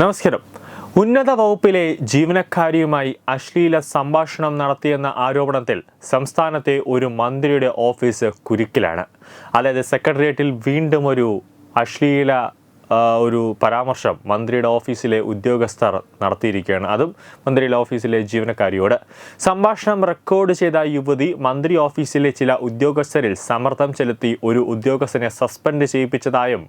നമസ്കാരം. ഉന്നത വകുപ്പിലെ ജീവനക്കാരിയുമായി അശ്ലീല സംഭാഷണം നടത്തിയെന്ന ആരോപണത്തിൽ സംസ്ഥാനത്തെ ഒരു മന്ത്രിയുടെ ഓഫീസ് കുരുക്കിലാണ്. അതായത് സെക്രട്ടേറിയറ്റിൽ വീണ്ടും ഒരു അശ്ലീല ഒരു പരാമർശം മന്ത്രിയുടെ ഓഫീസിലെ ഉദ്യോഗസ്ഥർ നടത്തിയിരിക്കുകയാണ്. അതും മന്ത്രിയുടെ ഓഫീസിലെ ജീവനക്കാരിയോട്. സംഭാഷണം റെക്കോർഡ് ചെയ്ത യുവതി മന്ത്രി ഓഫീസിലെ ചില ഉദ്യോഗസ്ഥരിൽ സമ്മർദ്ദം ചെലുത്തി ഒരു ഉദ്യോഗസ്ഥനെ സസ്പെൻഡ് ചെയ്യിപ്പിച്ചതായും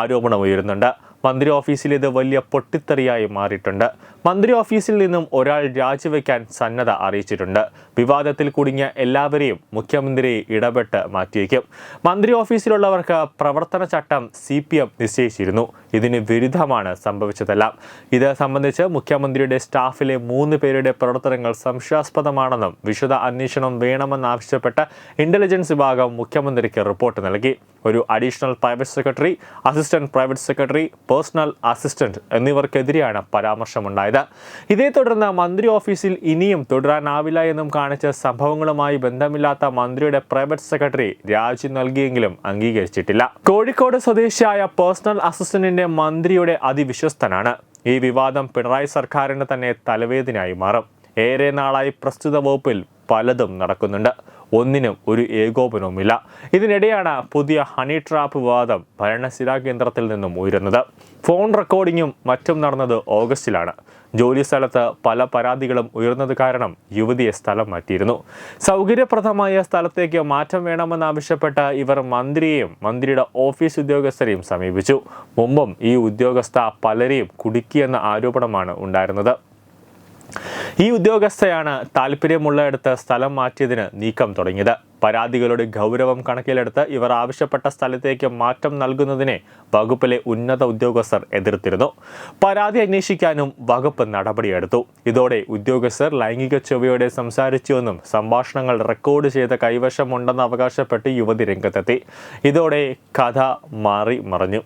ആരോപണം ഉയരുന്നുണ്ട്. മന്ത്രി ഓഫീസിൽ ഇത് വലിയ പൊട്ടിത്തെറിയായി മാറിയിട്ടുണ്ട്. മന്ത്രി ഓഫീസിൽ നിന്നും ഒരാൾ രാജിവെക്കാൻ സന്നദ്ധ അറിയിച്ചിട്ടുണ്ട്. വിവാദത്തിൽ കുടുങ്ങിയ എല്ലാവരെയും മുഖ്യമന്ത്രി ഇടപെട്ട് മാറ്റിയേക്കും മന്ത്രി ഓഫീസിലുള്ളവർക്ക് പ്രവർത്തന ചട്ടം സി പി എം നിശ്ചയിച്ചിരുന്നു. ഇതിന് വിരുദ്ധമാണ് സംഭവിച്ചതെല്ലാം. ഇത് സംബന്ധിച്ച് മുഖ്യമന്ത്രിയുടെ സ്റ്റാഫിലെ മൂന്ന് പേരുടെ പ്രവർത്തനങ്ങൾ സംശയാസ്പദമാണെന്നും വിശദ അന്വേഷണം വേണമെന്നാവശ്യപ്പെട്ട് ഇന്റലിജൻസ് വിഭാഗം മുഖ്യമന്ത്രിക്ക് റിപ്പോർട്ട് നൽകി. ഒരു additional private secretary assistant private secretary personal assistant എന്നിവർക്കെതിരെയാണ് പരാമർശമുണ്ടായത്. ഇതേ തുടർന്ന് മന്ത്രി ഓഫീസിൽ ഇനിയും തുടരാനാവില്ല എന്നും കാണിച്ച സംഭവങ്ങളുമായി ബന്ധമില്ലാത്ത മന്ത്രിയുടെ പ്രൈവറ്റ് സെക്രട്ടറി രാജി നൽകിയെങ്കിലും അംഗീകരിച്ചിട്ടില്ല. കോഴിക്കോട് സ്വദേശിയായ പേഴ്സണൽ അസിസ്റ്റന്റിന്റെ മന്ത്രിയുടെ അതിവിശ്വസ്തനാണ്. ഈ വിവാദം പിണറായി സർക്കാരിന് തന്നെ തലവേദനയായി മാറും. ഏറെ നാളായി പ്രസ്തുത വകുപ്പിൽ പലതും നടക്കുന്നുണ്ട്. ഒന്നിനും ഒരു ഏകോപനവുമില്ല. ഇതിനിടെയാണ് പുതിയ ഹണി ട്രാപ്പ് വിവാദം ഭരണസിരാ കേന്ദ്രത്തിൽ നിന്നും ഉയരുന്നത്. ഫോൺ റെക്കോർഡിങ്ങും മറ്റും നടന്നത് ഓഗസ്റ്റിലാണ്. ജോലി സ്ഥലത്ത് പല പരാതികളും ഉയർന്നത് കാരണം യുവതിയെ സ്ഥലം മാറ്റിയിരുന്നു. സൗകര്യപ്രദമായ സ്ഥലത്തേക്ക് മാറ്റം വേണമെന്നാവശ്യപ്പെട്ട് ഇവർ മന്ത്രിയെയും മന്ത്രിയുടെ ഓഫീസ് ഉദ്യോഗസ്ഥരെയും സമീപിച്ചു. മുമ്പും ഈ ഉദ്യോഗസ്ഥ പലരെയും കുടുക്കിയെന്ന ആരോപണമാണ് ഉണ്ടായിരുന്നത്. ഈ ഉദ്യോഗസ്ഥയാണ് താല്പര്യമുള്ളയിടത്ത് സ്ഥലം മാറ്റിയതിന് നീക്കം തുടങ്ങിയത്. പരാതികളുടെ ഗൗരവം കണക്കിലെടുത്ത് ഇവർ ആവശ്യപ്പെട്ട സ്ഥലത്തേക്ക് മാറ്റം നൽകുന്നതിനെ വകുപ്പിലെ ഉന്നത ഉദ്യോഗസ്ഥർ എതിർത്തിരുന്നു. പരാതി അന്വേഷിക്കാനും വകുപ്പ് നടപടിയെടുത്തു. ഇതോടെ ഉദ്യോഗസ്ഥർ ലൈംഗിക ചൊവ്വയോടെ സംസാരിച്ചുവെന്നും സംഭാഷണങ്ങൾ റെക്കോർഡ് ചെയ്ത കൈവശമുണ്ടെന്ന് അവകാശപ്പെട്ട് യുവതി രംഗത്തെത്തി. ഇതോടെ കഥ മാറി മറഞ്ഞു.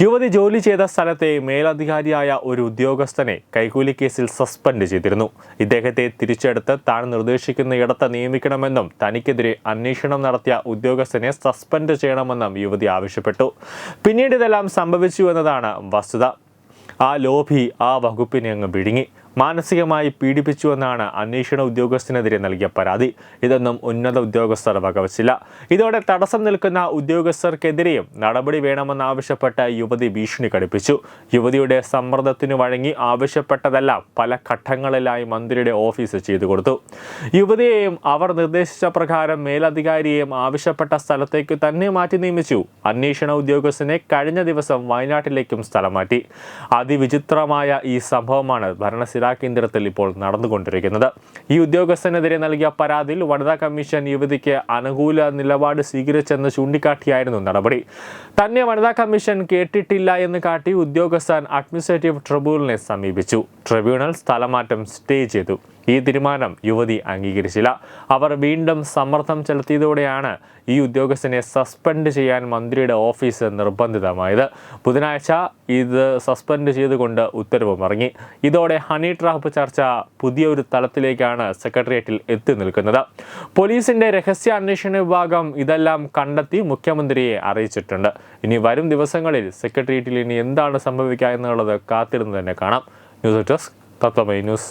യുവതി ജോലി ചെയ്ത സ്ഥലത്തെ മേലധികാരിയായ ഒരു ഉദ്യോഗസ്ഥനെ കൈക്കൂലി കേസിൽ സസ്പെൻഡ് ചെയ്തിരുന്നു. ഇദ്ദേഹത്തെ തിരിച്ചെടുത്ത് താൻ നിർദ്ദേശിക്കുന്ന ഇടത്ത് നിയമിക്കണമെന്നും തനിക്കെതിരെ അന്വേഷണം നടത്തിയ ഉദ്യോഗസ്ഥനെ സസ്പെൻഡ് ചെയ്യണമെന്നും യുവതി ആവശ്യപ്പെട്ടു. പിന്നീട് ഇതെല്ലാം സംഭവിച്ചു എന്നതാണ് വസ്തുത. ആ ലോഭി ആ വകുപ്പിനെ അങ്ങ് വിഴുങ്ങി. മാനസികമായി പീഡിപ്പിച്ചുവെന്നാണ് അന്വേഷണ ഉദ്യോഗസ്ഥനെതിരെ നൽകിയ പരാതി. ഇതൊന്നും ഉന്നത ഉദ്യോഗസ്ഥർ വകവച്ചില്ല. ഇതോടെ തടസ്സം നിൽക്കുന്ന ഉദ്യോഗസ്ഥർക്കെതിരെയും നടപടി വേണമെന്നാവശ്യപ്പെട്ട് യുവതി ഭീഷണി ഘടിപ്പിച്ചു. യുവതിയുടെ സമ്മർദ്ദത്തിനു വഴങ്ങി ആവശ്യപ്പെട്ടതെല്ലാം പല ഘട്ടങ്ങളിലായി മന്ത്രിയുടെ ഓഫീസ് ചെയ്തു കൊടുത്തു. യുവതിയെയും അവർ നിർദ്ദേശിച്ച പ്രകാരം മേലധികാരിയെയും ആവശ്യപ്പെട്ട സ്ഥലത്തേക്ക് തന്നെ മാറ്റി നിയമിച്ചു. അന്വേഷണ ഉദ്യോഗസ്ഥനെ കഴിഞ്ഞ ദിവസം വയനാട്ടിലേക്കും സ്ഥലം മാറ്റി. അതിവിചിത്രമായ ഈ സംഭവമാണ് ഭരണസിരാ കേന്ദ്രത്തിൽ ഇപ്പോൾ നടന്നുകൊണ്ടിരിക്കുന്നത്. ഈ ഉദ്യോഗസ്ഥനെതിരെ നൽകിയ പരാതിയിൽ വനിതാ കമ്മീഷൻ യുവതിക്ക് അനുകൂല നിലപാട് സ്വീകരിച്ചെന്ന് ചൂണ്ടിക്കാട്ടിയായിരുന്നു നടപടി. തന്നെ വനിതാ കമ്മീഷൻ കേട്ടിട്ടില്ല എന്ന് കാട്ടി ഉദ്യോഗസ്ഥൻ അഡ്മിനിസ്ട്രേറ്റീവ് ട്രിബ്യൂണലിനെ സമീപിച്ചു. ട്രിബ്യൂണൽ സ്ഥലമാറ്റം സ്റ്റേ ചെയ്തു. ഈ തീരുമാനം യുവതി അംഗീകരിച്ചില്ല. അവർ വീണ്ടും സമ്മർദ്ദം ചെലുത്തിയതോടെയാണ് ഈ ഉദ്യോഗസ്ഥനെ സസ്പെൻഡ് ചെയ്യാൻ മന്ത്രിയുടെ ഓഫീസ് നിർബന്ധിതമായത്. ബുധനാഴ്ച ഇത് സസ്പെൻഡ് ചെയ്തുകൊണ്ട് ഉത്തരവും ഇറങ്ങി ഇതോടെ ഹണി ട്രാപ്പ് ചർച്ച പുതിയൊരു തലത്തിലേക്കാണ് സെക്രട്ടേറിയറ്റിൽ എത്തി നിൽക്കുന്നത്. പോലീസിന്റെ രഹസ്യാന്വേഷണ വിഭാഗം ഇതെല്ലാം കണ്ടെത്തി മുഖ്യമന്ത്രിയെ അറിയിച്ചിട്ടുണ്ട്. ഇനി വരും ദിവസങ്ങളിൽ സെക്രട്ടേറിയറ്റിൽ ഇനി എന്താണ് സംഭവിക്കുക എന്നുള്ളത് കാത്തിരുന്ന് തന്നെ കാണാം. News desk Tatwamayi news.